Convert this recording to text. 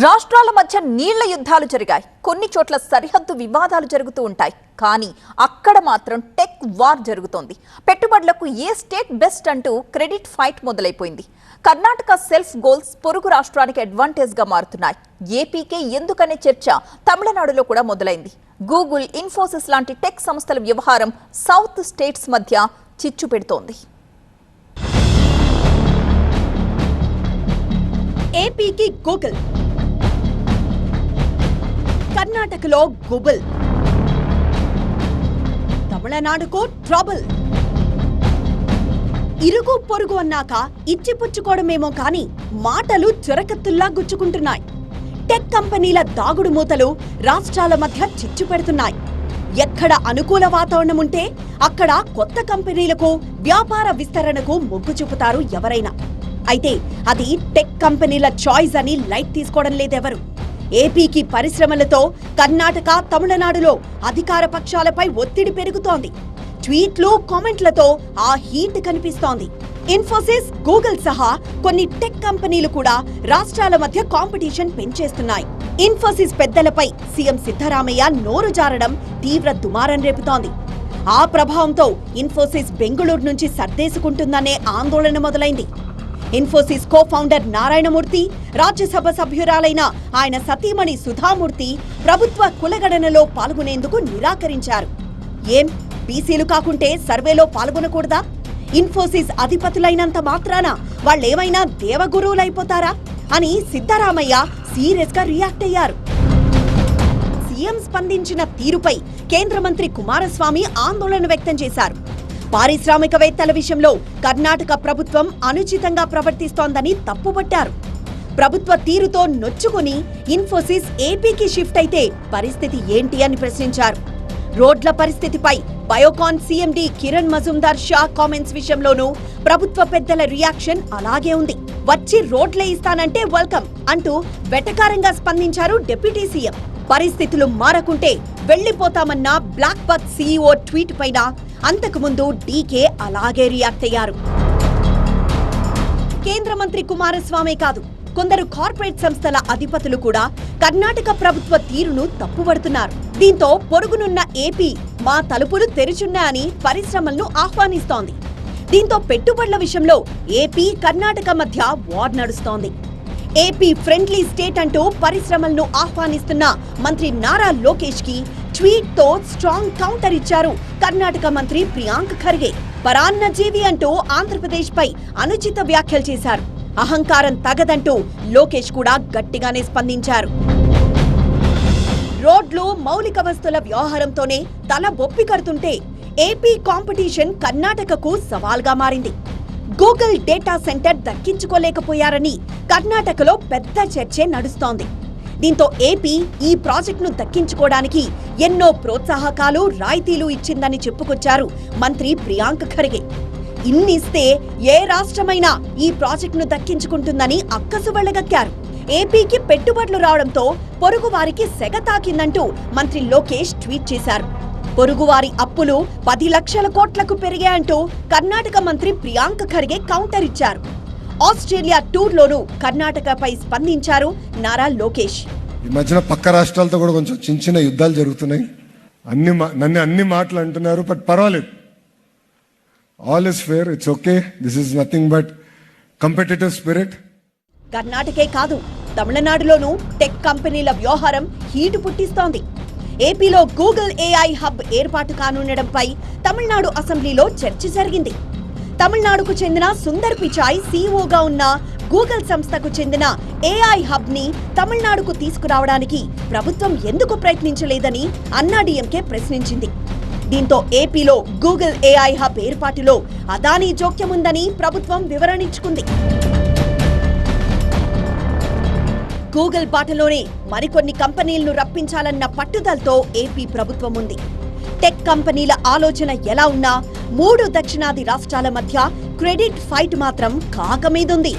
రాష్ట్రాల మధ్య నీళ్ళ యుద్ధాలు జరిగాయి. కొన్ని చోట్ల సరిహద్దు వివాదాలు జరుగుతూ ఉంటాయి. కానీ అక్కడ మాత్రం టెక్ వార్ జరుగుతోంది. పెట్టుబడులకు ఏ స్టేట్ బెస్ట్ అంటూ క్రెడిట్ ఫైట్ మొదలైపోయింది. కర్ణాటక సెల్ఫ్ గోల్స్ పొరుగు రాష్ట్రానికి అడ్వాంటేజ్గా మారుతున్నాయి. ఏపీకే ఎందుకనే చర్చ తమిళనాడులో కూడా మొదలైంది. గూగుల్ ఇన్ఫోసిస్ లాంటి టెక్ సంస్థల వ్యవహారం సౌత్ స్టేట్స్ మధ్య చిచ్చు పెడుతోంది. ఏపీకి గూగుల్. కర్ణాటకలో గుబుల్. తమిళనాడుకు ట్రబుల్. ఇరుగు పొరుగు అన్నాక ఇచ్చిపుచ్చుకోవడమేమో కాని మాటలు చురకత్తుల్లా గుచ్చుకుంటున్నాయి. టెక్ కంపెనీల దాగుడు మూతలు రాష్ట్రాల మధ్య చిచ్చు పెడుతున్నాయి. ఎక్కడ అనుకూల వాతావరణం ఉంటే అక్కడ కొత్త కంపెనీలకు వ్యాపార విస్తరణకు మొగ్గు చూపుతారు ఎవరైనా. అయితే అది టెక్ కంపెనీల చాయిస్ అని లైట్ తీసుకోవడం లేదెవరు? ఏపీకి పరిశ్రమలతో కర్ణాటక తమిళనాడులో అధికార పక్షాలపై ఒత్తిడి పెరుగుతోంది. ట్వీట్లు కామెంట్లతో ఆ హీట్ కనిపిస్తోంది. ఇన్ఫోసిస్ గూగుల్ సహా కొన్ని టెక్ కంపెనీలు కూడా రాష్ట్రాల మధ్య కాంపిటీషన్ పెంచేస్తున్నాయి. ఇన్ఫోసిస్ పెద్దలపై సీఎం సిద్ధరామయ్య నోరు జారడం తీవ్ర దుమారం రేపుతోంది. ఆ ప్రభావంతో ఇన్ఫోసిస్ బెంగళూరు నుంచి సర్దేసుకుంటుందనే ఆందోళన మొదలైంది. Infosys co founder Narayana Murthy Rajya Sabha సభ్యురాలైన ఆయన సతీమణి సుధామూర్తి ప్రభుత్వ కులగణనలో పాల్గొనేందుకు నిరాకరించారు. ఏం? బీసీలు కాకుంటే సర్వేలో పాల్గొనకూడదా? ఇన్ఫోసిస్ అధిపతులైనంత మాత్రాన వాళ్ళేమైనా దేవగురువులైపోతారా? అని సిద్ధరామయ్య సీరియస్గా రియాక్ట్ అయ్యారు. సీఎం స్పందించిన తీరుపై కేంద్ర మంత్రి కుమారస్వామి ఆందోళన వ్యక్తం చేశారు. పారిశ్రామికవేత్తల విషయంలో కర్ణాటక ప్రభుత్వం అనుచితంగా ప్రవర్తిస్తోందని తప్పుపట్టారు. ప్రభుత్వ తీరుతో నొచ్చుకుని ఇన్ఫోసిస్ ఏపీకి షిఫ్ట్ అయితే పరిస్థితి ఏంటి అని ప్రశ్నించారు. రోడ్ల పరిస్థితిపై బయోకాన్ సీఎండీ కిరణ్ మజుందార్ షా కామెంట్స్ విషయంలోనూ ప్రభుత్వ పెద్దల రియాక్షన్ అలాగే ఉంది. వచ్చి రోడ్లే ఇస్తానంటే వెల్కమ్ అంటూ వెటకారంగా స్పందించారు డిప్యూటీ సీఎం. పరిస్థితులు మారకుంటే వెళ్ళిపోతామన్న బ్లాక్ బక్ సీఈఓ ట్వీట్ పైన అంతకుముందు డీకే అలాగే రియాక్ట్ అయ్యారు. కేంద్ర మంత్రి కుమారస్వామి కాదు కొందరు కార్పొరేట్ సంస్థల అధిపతులు కూడా కర్ణాటక ప్రభుత్వ తీరును తప్పుపడుతున్నారు దీంతో పొరుగునున్న ఏపీ మా తలుపులు తెరిచున్నాయని పరిశ్రమలను ఆహ్వానిస్తోంది. దీంతో పెట్టుబడుల విషయంలో ఏపీ కర్ణాటక మధ్య వార్ నడుస్తోంది. ఏపీ ఫ్రెండ్లీ స్టేట్ అంటూ పరిశ్రమలను ఆహ్వానిస్తున్న మంత్రి నారా లోకేష్కి ట్వీట్తో స్ట్రాంగ్ కౌంటర్ ఇచ్చారు. కర్ణాటక మంత్రి ప్రియాంక్ ఖర్గే. పరాన్న జీవి అంటూ ఆంధ్రప్రదేశ్ పై అనుచిత వ్యాఖ్యలు చేశారు. అహంకారం తగదంటూ లోకేష్ కూడా గట్టిగానే స్పందించారు. రోడ్లు మౌలిక వస్తుల వ్యవహారంతోనే తల బొప్పి కడుతుంటే ఏపీ కాంపిటీషన్ కర్ణాటకకు సవాల్గా మారింది. గూగుల్ డేటా సెంటర్ దక్కించుకోలేకపోయారని కర్ణాటకలో పెద్ద చర్చే నడుస్తోంది. దీంతో ఏపీ ఈ ప్రాజెక్టును దక్కించుకోవడానికి ఎన్నో ప్రోత్సాహకాలు రాయితీలు ఇచ్చిందని చెప్పుకొచ్చారు మంత్రి ప్రియాంక్ ఖర్గే. ఇన్నిస్తే ఏ రాష్ట్రమైనా ఈ ప్రాజెక్టును దక్కించుకుంటుందని అక్కసు వెళ్ళగక్కారు ఏపీకి పెట్టుబడులు రావడంతో పొరుగు వారికి సెగ తాకిందంటూ మంత్రి లోకేష్ ట్వీట్ చేశారు. పొరుగువారి అప్పులు పది లక్షల కోట్లకు పెరిగాయంటూ కర్ణాటక మంత్రి ప్రియాంక్ ఖర్గే కౌంటర్ ఇచ్చారు. ఆస్ట్రేలియా టూర్లోనూ కర్ణాటకపై స్పందించారు నారా లోకేష్. ఈ మధ్యన పక్క రాష్ట్రాలతో కూడా కొంచెం చిన్న చిన్న యుద్ధాలు జరుగుతున్నాయి. అన్ని నన్ను అన్ని మాటలు అంటున్నారు బట్ పర్వాలేదు. All is fair it's okay this is nothing but competitive spirit కర్ణాటకే కాదు తమిళనాడులోనూ టెక్ కంపెనీల వ్యవహారం హీటు పుట్టిస్తోంది. ఏపీలో గూగుల్ ఏఐ హబ్ ఏర్పాటు కానుండడంపై తమిళనాడు అసెంబ్లీలో చర్చ జరిగింది. తమిళనాడుకు చెందిన సుందర్ పిచాయ్ సీఈఓగా ఉన్న గూగుల్ సంస్థకు చెందిన ఏఐ హబ్ని తమిళనాడుకు తీసుకురావడానికి ప్రభుత్వం ఎందుకు ప్రయత్నించలేదని అన్నాడీఎంకే ప్రశ్నించింది. దీంతో ఏపీలో గూగుల్ ఏఐ హబ్ ఏర్పాటులో అదానీ జోక్యం ఉందని ప్రభుత్వం వివరణించుకుంది. గూగుల్ బాటలోనే మరికొన్ని కంపెనీలను రప్పించాలన్న పట్టుదలతో ఏపీ ప్రభుత్వం ఉంది. టెక్ కంపెనీల ఆలోచన ఎలా ఉన్నా మూడు దక్షిణాది రాష్ట్రాల మధ్య క్రెడిట్ ఫైట్ మాత్రం కాకమీదుంది.